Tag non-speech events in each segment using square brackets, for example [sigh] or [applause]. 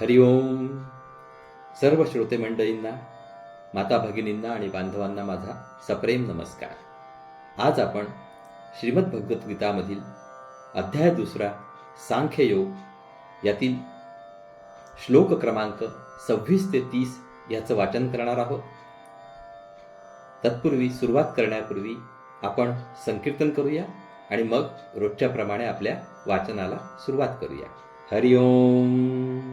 हरिओम सर्व श्रोते मंडळींना माता भगिनींना आणि बांधवांना माझा सप्रेम नमस्कार. आज आपण श्रीमद भगवद्गीतामधील अध्याय दुसरा सांख्य योग यातील श्लोक क्रमांक सव्वीस ते तीस याचं वाचन करणार आहोत. तत्पूर्वी सुरुवात करण्यापूर्वी आपण संकीर्तन करूया आणि मग रोजच्या प्रमाणे आपल्या वाचनाला सुरुवात करूया. हरिओम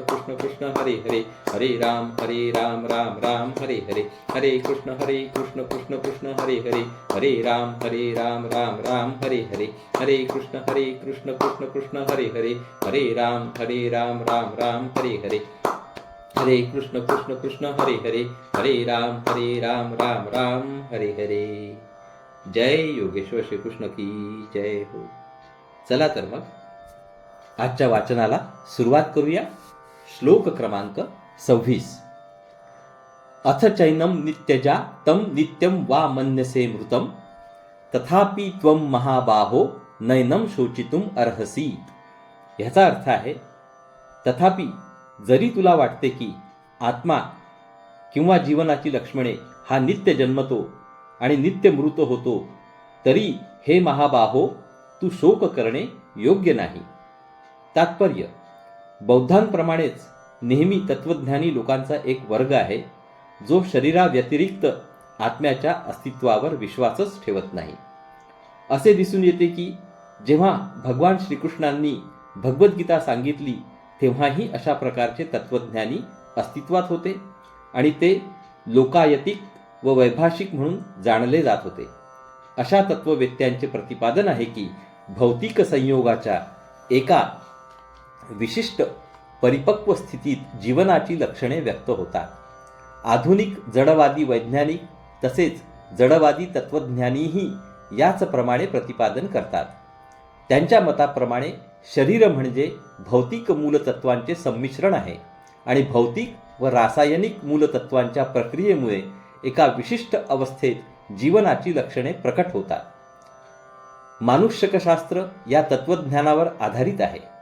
कृष्ण कृष्ण हरे हरे. हरे राम हरे राम राम राम हरे हरे. हरे कृष्ण हरे कृष्ण कृष्ण कृष्ण हरे हरे. हरे राम हरे राम राम राम हरे हरे. हरे कृष्ण हरे कृष्ण कृष्ण कृष्ण हरे हरे. हरे राम हरे राम राम राम हरे हरे. हरे कृष्ण कृष्ण कृष्ण हरे हरे. हरे राम हरे राम राम राम हरे हरे. जय योगेश्वर श्रीकृष्ण की जय हो. चला तर मग आजच्या वाचनाला सुरुवात करूया. श्लोक क्रमांक सव्वीस. अथ चैनम नित्यजा तम नित्यम वा मन्यसे मृतम तथापि त्वम महाबाहो नैनम शोचितुम अर्हसी. ह्याचा अर्थ आहे तथापि जरी तुला वाटते की आत्मा किंवा जीवनाची लक्ष्मणे हा नित्य जन्मतो आणि नित्य मृत होतो तरी हे महाबाहो तू शोक करणे योग्य नाही. तात्पर्य बौद्धांप्रमाणेच नेहमी तत्वज्ञानी लोकांचा एक वर्ग आहे जो शरीराव्यतिरिक्त आत्म्याच्या अस्तित्वावर विश्वासच ठेवत नाही. असे दिसून येते की जेव्हा भगवान श्रीकृष्णांनी भगवद्गीता सांगितली तेव्हाही अशा प्रकारचे तत्वज्ञानी अस्तित्वात होते आणि ते लोकायतिक व वैभाषिक म्हणून जाणले जात होते. अशा तत्ववेत्यांचे प्रतिपादन आहे की भौतिक संयोगाच्या एका विशिष्ट परिपक्व स्थितीत जीवनाची लक्षणे व्यक्त होतात. आधुनिक जडवादी वैज्ञानिक तसेच जडवादी तत्त्वज्ञानीही याचप्रमाणे प्रतिपादन करतात. त्यांच्या मताप्रमाणे शरीर म्हणजे भौतिक मूलतत्वांचे संमिश्रण आहे आणि भौतिक व रासायनिक मूलतत्वांच्या प्रक्रियेमुळे एका विशिष्ट अवस्थेत जीवनाची लक्षणे प्रकट होतात. मानुष्यकशास्त्र या तत्त्वज्ञानावर आधारित आहे.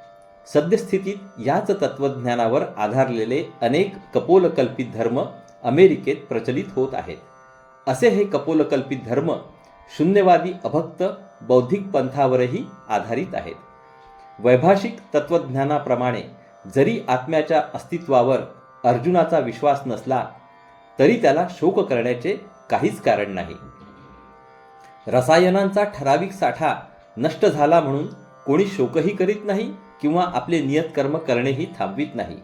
सद्यस्थितीत याच तत्वज्ञानावर आधारलेले अनेक कपोलकल्पित धर्म अमेरिकेत प्रचलित होत आहेत. असे हे कपोलकल्पित धर्म शून्यवादी अभक्त बौद्धिक पंथावरही आधारित आहेत. वैभाषिक तत्वज्ञानाप्रमाणे जरी आत्म्याच्या अस्तित्वावर अर्जुनाचा विश्वास नसला तरी त्याला शोक करण्याचे काहीच कारण नाही. रसायनांचा ठराविक साठा नष्ट झाला म्हणून कोणी शोकही करीत नाही किंवा आपले नियतकर्म करणेही थांबवित नाही.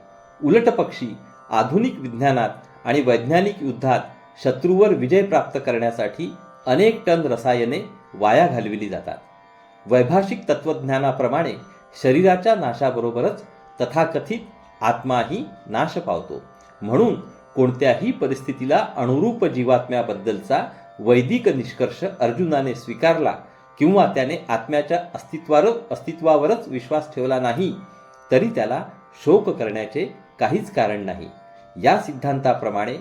उलट पक्षी आधुनिक विज्ञानात आणि वैज्ञानिक युद्धात शत्रूवर विजय प्राप्त करण्यासाठी अनेक टन रसायने वाया घालविली जातात. वैभाषिक तत्वज्ञानाप्रमाणे शरीराच्या नाशाबरोबरच तथाकथित आत्माही नाश पावतो. म्हणून कोणत्याही परिस्थितीला अनुरूप जीवात्म्याबद्दलचा वैदिक निष्कर्ष अर्जुनाने स्वीकारला किंवा त्याने आत्म्याच्या अस्तित्वावर अस्तित्वावरच विश्वास ठेवला नाही तरी त्याला शोक करण्याचे काहीच कारण नाही. या सिद्धांताप्रमाणे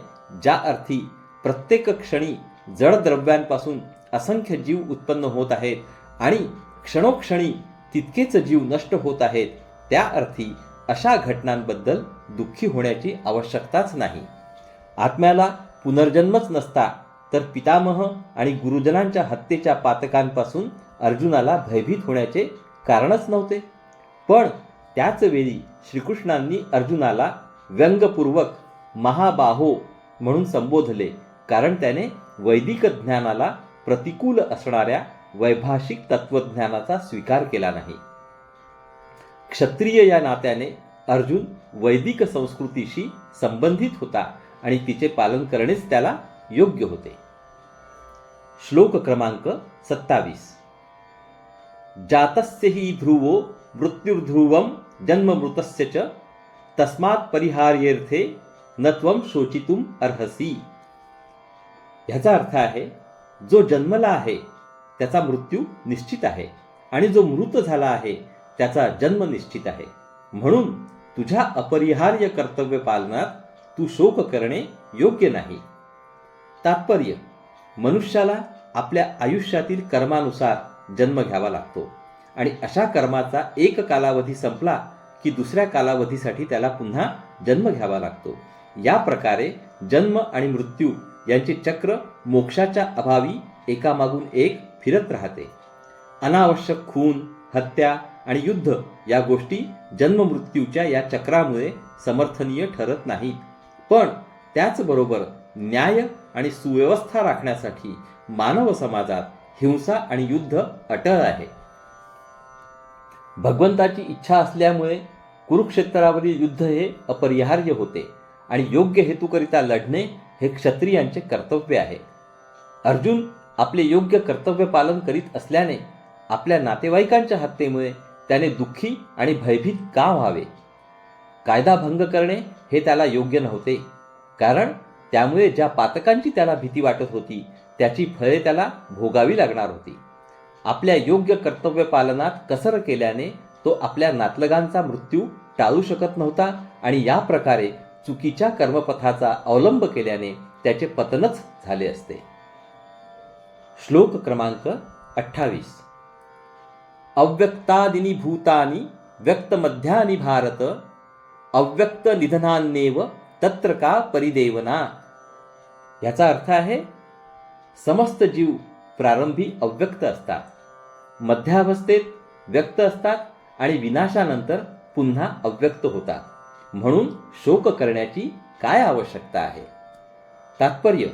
ज्या अर्थी प्रत्येक क्षणी जडद्रव्यांपासून असंख्य जीव उत्पन्न होत आहेत आणि क्षणोक्षणी तितकेच जीव नष्ट होत आहेत त्या अर्थी अशा घटनांबद्दल दुःखी होण्याची आवश्यकताच नाही. आत्म्याला पुनर्जन्मच नसता तर पितामह आणि गुरुजनांच्या हत्येच्या पातकांपासून अर्जुनाला भयभीत होण्याचे कारणच नव्हते. पण त्याच वेळी श्रीकृष्णांनी अर्जुनाला व्यंगपूर्वक महाबाहो म्हणून संबोधले कारण त्याने वैदिक ज्ञानाला प्रतिकूल असणाऱ्या वैभाषिक तत्वज्ञानाचा स्वीकार केला नाही. क्षत्रिय या नात्याने अर्जुन वैदिक संस्कृतीशी संबंधित होता आणि तिचे पालन करणेच त्याला योग्य होते. श्लोक क्रमांक सत्तावीस. जातस्य हि ध्रुवो मृत्युर्ध्रुवम जन्ममृतस्य च तस्मात् परिहार्यर्थे न त्वम शोचितुम अर्हसी. ह्याचा अर्थ आहे जो जन्मला आहे त्याचा मृत्यू निश्चित आहे आणि जो मृत झाला आहे त्याचा जन्म निश्चित आहे. म्हणून तुझ्या अपरिहार्य कर्तव्य पालनात तू शोक करणे योग्य नाही. तात्पर्य मनुष्याला आपल्या आयुष्यातील कर्मानुसार जन्म घ्यावा लागतो. आणि अशा कर्माचा एक कालावधी संपला की दुसऱ्या कालावधीसाठी त्याला पुन्हा जन्म घ्यावा लागतो. या प्रकारे जन्म आणि मृत्यू यांचे चक्र मोक्षाच्या अभावी एकामागून एक फिरत राहते. अनावश्यक खून हत्या आणि युद्ध या गोष्टी जन्म मृत्यूच्या या चक्रामुळे समर्थनीय ठरत नाहीत. पण त्याचबरोबर न्याय आणि सुव्यवस्था राखण्यासाठी मानव समाजात हिंसा आणि युद्ध अटळ आहे. भगवंताची इच्छा असल्यामुळे कुरुक्षेत्रावरील युद्ध हे अपरिहार्य होते आणि योग्य हेतूकरिता लढणे हे क्षत्रियांचे कर्तव्य आहे. अर्जुन आपले योग्य कर्तव्य पालन करीत असल्याने आपल्या नातेवाईकांच्या हत्येमुळे त्याने दुःखी आणि भयभीत का व्हावे? कायदा भंग करणे हे त्याला योग्य नव्हते. कारण त्यामुळे ज्या पातकांची त्याला भीती वाटत होती त्याची फळे त्याला भोगावी लागणार होती. आपल्या योग्य कर्तव्य पालनात कसर केल्याने तो आपल्या नातलगांचा मृत्यू टाळू शकत नव्हता आणि या प्रकारे चुकीच्या कर्मपथाचा अवलंब केल्याने त्याचे पतनच झाले असते. श्लोक क्रमांक अठ्ठावीस. अव्यक्तादिनी भूतानी व्यक्तमध्यानी भारत अव्यक्त निधनान्नेव तत्र का परिदेवना? याचा अर्थ आहे समस्त जीव प्रारंभी अव्यक्त असतात. मध्यावस्थेत व्यक्त असतात आणि विनाशानंतर पुन्हा अव्यक्त होतात. म्हणून शोक करण्याची काय आवश्यकता आहे? तात्पर्य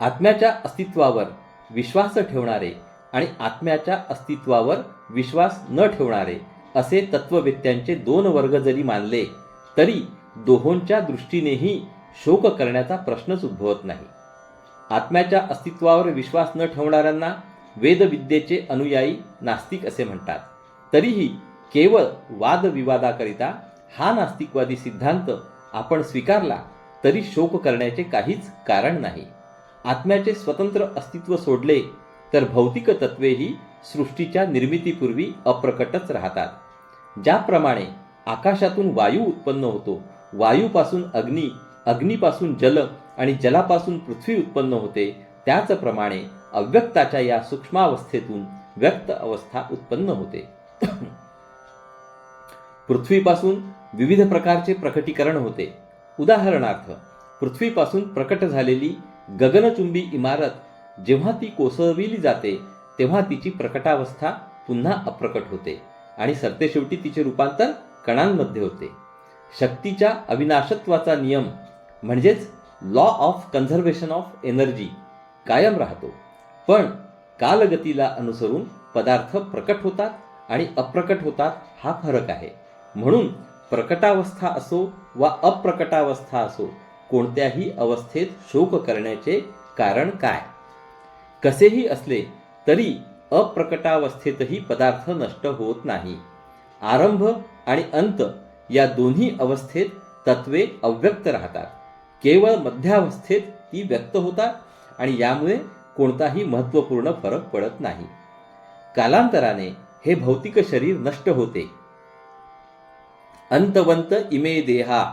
आत्म्याच्या अस्तित्वावर विश्वास ठेवणारे आणि आत्म्याच्या अस्तित्वावर विश्वास न ठेवणारे असे तत्ववेत्यांचे दोन वर्ग जरी मानले तरी दोहोंच्या दृष्टीनेही शोक करण्याचा प्रश्नच उद्भवत नाही. आत्म्याच्या अस्तित्वावर विश्वास न ठेवणाऱ्यांना वेदविद्येचे अनुयायी नास्तिक असे म्हणतात. तरीही केवळ वादविवादाकरिता हा नास्तिकवादी सिद्धांत आपण स्वीकारला तरी शोक करण्याचे काहीच कारण नाही. आत्म्याचे स्वतंत्र अस्तित्व सोडले तर भौतिक तत्वेही सृष्टीच्या निर्मितीपूर्वी अप्रकटच राहतात. ज्याप्रमाणे आकाशातून वायू उत्पन्न होतो वायूपासून अग्नी अग्नीपासून जल आणि जलापासून पृथ्वी उत्पन्न होते. त्याचप्रमाणे अव्यक्ताच्या या सूक्ष्मावस्थेतून व्यक्त अवस्था उत्पन्न होते. [clears throat] पृथ्वीपासून विविध प्रकारचे प्रकटीकरण होते. उदाहरणार्थ पृथ्वीपासून प्रकट झालेली गगनचुंबी इमारत जेव्हा ती कोसळविली जाते तेव्हा तिची प्रकटावस्था पुन्हा अप्रकट होते आणि सरतेशेवटी तिचे रूपांतर कणांमध्ये होते. शक्तीच्या अविनाशत्वाचा नियम म्हणजेच law of conservation of energy कायम राहतो. पण कालगतीला अनुसरून पदार्थ प्रकट होतात आणि अप्रकट होतात हा फरक आहे. म्हणून प्रकटावस्था असो वा अप्रकटावस्था असो कोणत्याही अवस्थेत शोक करण्याचे कारण काय? कसेही असले तरी अप्रकटावस्थेतही पदार्थ नष्ट होत नाही. आरंभ आणि अंत या दोन्ही अवस्थेत तत्वे अव्यक्त राहतात. केवळ मध्यावस्थेत ती व्यक्त होतात आणि यामुळे कोणताही महत्त्वपूर्ण फरक पडत नाही. कालांतराने हे भौतिक शरीर नष्ट होते. अंतवंत इमे देहा.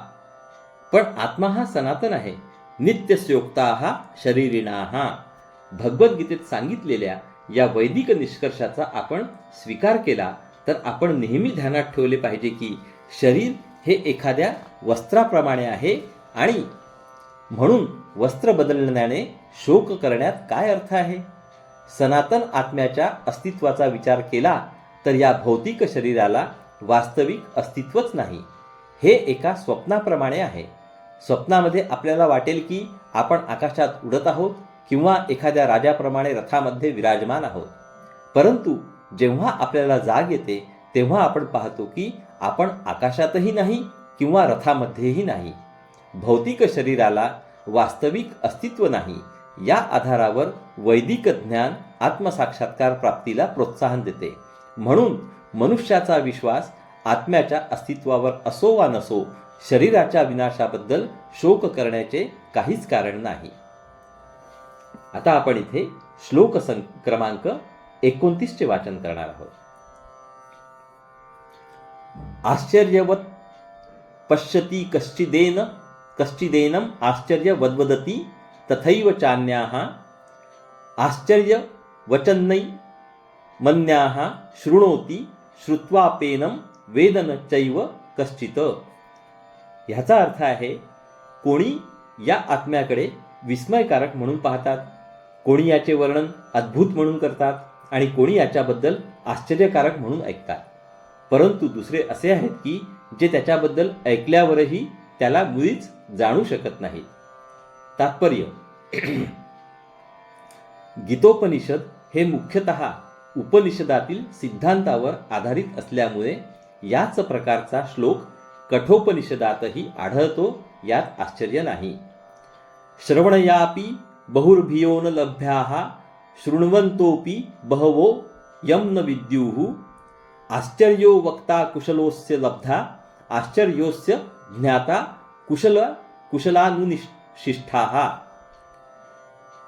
पण आत्मा हा सनातन आहे. नित्यस्योक्ता हा शरीरिणा हा भगवद्गीतेत सांगितलेल्या या वैदिक निष्कर्षाचा आपण स्वीकार केला तर आपण नेहमी ध्यानात ठेवले पाहिजे की शरीर हे एखाद्या वस्त्राप्रमाणे आहे आणि म्हणून वस्त्र बदलण्याने शोक करण्यात काय अर्थ आहे? सनातन आत्म्याच्या अस्तित्वाचा विचार केला तर या भौतिक शरीराला वास्तविक अस्तित्वच नाही. हे एका स्वप्नाप्रमाणे आहे. स्वप्नामध्ये आपल्याला वाटेल की आपण आकाशात उडत आहोत किंवा एखाद्या राजाप्रमाणे रथामध्ये विराजमान आहोत. परंतु जेव्हा आपल्याला जाग येते तेव्हा आपण पाहतो की आपण आकाशातही नाही किंवा रथामध्येही नाही. भौतिक शरीराला वास्तविक अस्तित्व नाही या आधारावर वैदिक ज्ञान आत्मसाक्षात्कार प्राप्तीला प्रोत्साहन देते. म्हणून मनुष्याचा विश्वास आत्म्याच्या अस्तित्वावर असो वा नसो शरीराच्या विनाशाबद्दल शोक करण्याचे काहीच कारण नाही. आता आपण इथे श्लोक सं क्रमांक एकोणतीसचे वाचन करणार आहोत. आश्चर्यवत पश्यती कश्चिदेन कश्चिदेनम आश्चर्य वद्वदती तथैव चान्याः आश्चर्य वचन्नै मन्याः शृणोती श्रुत्वापेनं वेदन चैव कश्चित। ह्याचा अर्थ आहे कोणी या आत्म्याकडे विस्मयकारक म्हणून पाहतात कोणी याचे वर्णन अद्भुत म्हणून करतात आणि कोणी याच्याबद्दल आश्चर्यकारक म्हणून ऐकतात. परंतु दुसरे असे आहेत की जे त्याच्याबद्दल ऐकल्यावरही त्याला मुळीच जाणू शकत नाहीत. तात्पर्य. गीतोपनिषद हे मुख्यतः उपनिषदातील सिद्धांतावर आधारित असल्यामुळे याच प्रकारचा श्लोक कठोपनिषदातही आढळतो यात आश्चर्य नाही. श्रवणयापि बहुर्भियो न लभ्या शृण्वंतोपी बहवो यं न विद्युः आश्चर्यो वक्ता कुशलोस्य लब्धा आश्चर्योस्य ज्ञाता कुशल कुशलानुनिशिष्ठाः.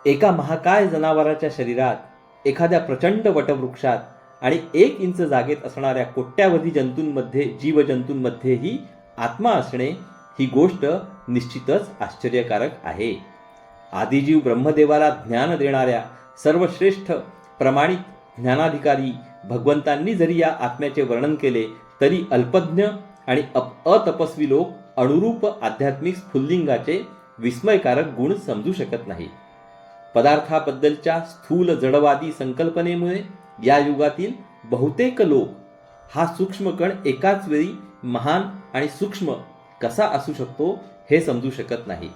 एका महाकाय जनावराच्या शरीरात एखाद्या प्रचंड वटवृक्षात आणि एक इंच जागेत असणाऱ्या कोट्यावधी जंतूंमध्ये जीवजंतूंमध्येही आत्मा असणे ही गोष्ट निश्चितच आश्चर्यकारक आहे. आदिजीव ब्रह्मदेवाला ज्ञान देणाऱ्या सर्वश्रेष्ठ प्रमाणित ज्ञानाधिकारी भगवंतांनी जरी या आत्म्याचे वर्णन केले तरी अल्पज्ञ आणि अप अतपस्वी लोक अनुरूप आध्यात्मिक स्फुल्लिंगाचे विस्मयकारक गुण समजू शकत नाही. पदार्थाबद्दलच्या स्थूल जडवादी संकल्पनेमुळे या युगातील बहुतेक लोक हा सूक्ष्म कण एकाच वेळी महान आणि सूक्ष्म कसा असू शकतो हे समजू शकत नाहीत.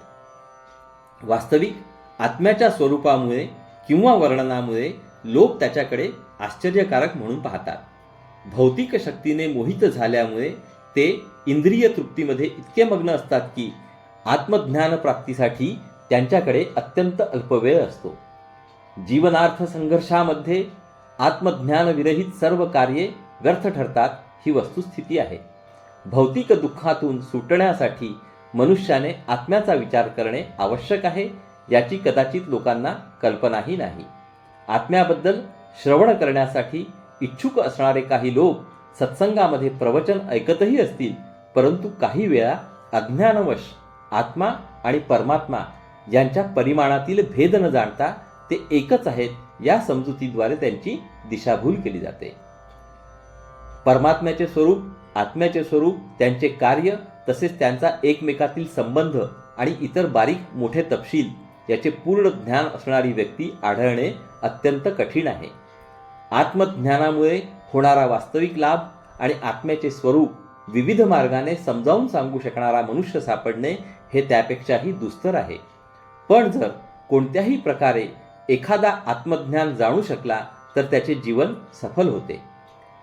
वास्तविक आत्म्याच्या स्वरूपामुळे किंवा वर्णनामुळे लोक त्याच्याकडे आश्चर्यकारक म्हणून पाहतात. भौतिक शक्तीने मोहित झाल्यामुळे ते इंद्रिय तृप्तीमध्ये इतके मग्न असतात की आत्मज्ञान प्राप्तीसाठी त्यांच्याकडे अत्यंत अल्पवेळ असतो. जीवनार्थ संघर्षामध्ये आत्मज्ञानविरहित सर्व कार्ये व्यर्थ ठरतात ही वस्तुस्थिती आहे. भौतिक दुःखातून सुटण्यासाठी मनुष्याने आत्म्याचा विचार करणे आवश्यक आहे याची कदाचित लोकांना कल्पनाही नाही. आत्म्याबद्दल श्रवण करण्यासाठी इच्छुक असणारे काही लोक सत्संगामध्ये प्रवचन ऐकतही असतील परंतु काही वेळा अज्ञानवश आत्मा आणि परमात्मा यांच्या परिमाणातील भेद न जाणता ते एकच आहेत या समजुतीद्वारे त्यांची दिशाभूल केली जाते. परमात्म्याचे स्वरूप आत्म्याचे स्वरूप त्यांचे कार्य तसेच त्यांचा एकमेकातील संबंध आणि इतर बारीक मोठे तपशील याचे पूर्ण ज्ञान असणारी व्यक्ती आढळणे अत्यंत कठीण आहे. आत्मज्ञानामुळे होणारा वास्तविक लाभ आणि आत्म्याचे स्वरूप विविध मार्गाने समजावून सांगू शकणारा मनुष्य सापडणे हे त्यापेक्षाही दुस्तर आहे. पण जर कोणत्याही प्रकारे एखादा आत्मज्ञान जाणू शकला तर त्याचे जीवन सफल होते.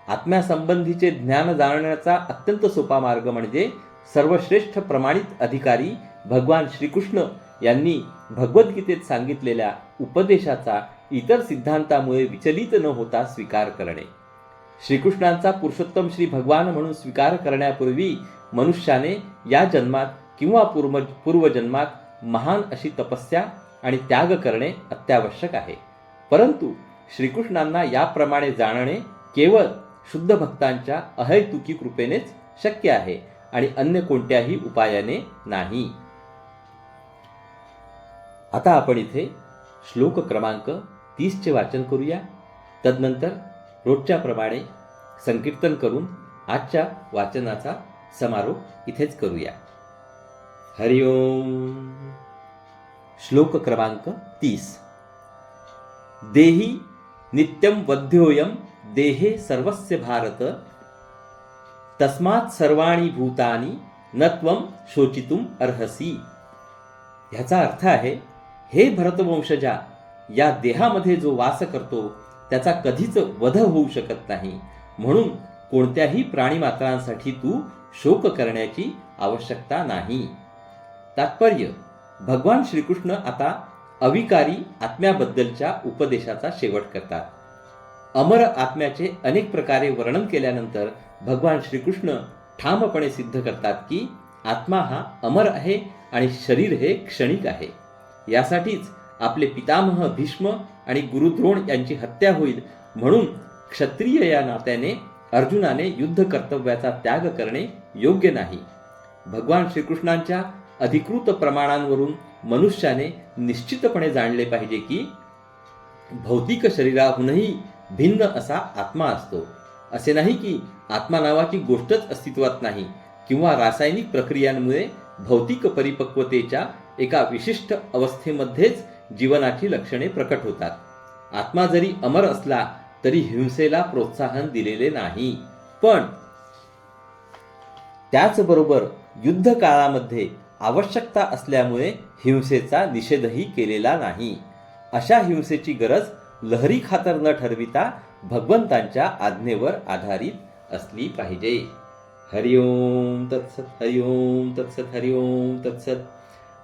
आत्म्यासंबंधीचे ज्ञान जाणण्याचा अत्यंत सोपा मार्ग म्हणजे सर्वश्रेष्ठ प्रमाणित अधिकारी भगवान श्रीकृष्ण यांनी भगवद्गीतेत सांगितलेल्या उपदेशाचा इतर सिद्धांतामुळे विचलित न होता स्वीकार करणे. श्रीकृष्णांचा पुरुषोत्तम श्री भगवान म्हणून स्वीकार करण्यापूर्वी मनुष्याने या जन्मात किंवा पूर्व पूर्वजन्मात महान अशी तपस्या आणि त्याग करणे अत्यावश्यक आहे. परंतु श्रीकृष्णांना याप्रमाणे जाणणे केवळ शुद्ध भक्तांच्या अहैतुकी कृपेनेच शक्य आहे आणि अन्य कोणत्याही उपायाने नाही. आता आपण इथे श्लोक क्रमांक तीसचे वाचन करूया. तदनंतर रोजच्या प्रमाणे संकीर्तन करून आजच्या वाचनाचा समारोप इथेच करूया. हरिओम श्लोक क्रमांक तीस. देही नित्यम वध्योयम देहे सर्वस्य भारत तस्मात सर्वाणी भूतानी न शोचितुम अर्हसी. ह्याचा अर्थ आहे हे भरतवंशजा या देहामध्ये जो वास करतो त्याचा कधीच वध होऊ शकत नाही. म्हणून कोणत्याही प्राणीमात्रांसाठी तू शोक करण्याची आवश्यकता नाही. तात्पर्य भगवान श्रीकृष्ण आता अविकारी आत्म्याबद्दलच्या उपदेशाचा शेवट करतात. अमर आत्म्याचे अनेक प्रकारे वर्णन केल्यानंतर भगवान श्रीकृष्ण ठामपणे सिद्ध करतात की आत्मा हा अमर आहे आणि शरीर हे क्षणिक आहे. यासाठीच आपले पितामह भीष्म आणि गुरुद्रोण यांची हत्या होईल म्हणून क्षत्रिय या नात्याने अर्जुनाने युद्ध कर्तव्याचा त्याग करणे योग्य नाही. भगवान श्रीकृष्णांच्या अधिकृत प्रमाणांवरून मनुष्याने निश्चितपणे जाणले पाहिजे की भौतिक शरीराहूनही भिन्न असा आत्मा असतो. असे नाही की आत्मा नावाची गोष्टच अस्तित्वात नाही किंवा रासायनिक प्रक्रियांमुळे भौतिक परिपक्वतेच्या एका विशिष्ट अवस्थेमध्येच जीवनाची लक्षणे प्रकट होतात. आत्मा जरी अमर असला तरी हिंसेला प्रोत्साहन दिलेले नाही. पण त्याचबरोबर युद्ध काळामध्ये आवश्यकता असल्यामुळे हिंसेचा निषेधही केलेला नाही. अशा हिंसेची गरज लहरी खातर न ठरविता भगवंतांच्या आज्ञेवर आधारित असली पाहिजे. हरिओम तत्सत हरिओम तत्सत हरिओम तत्सत.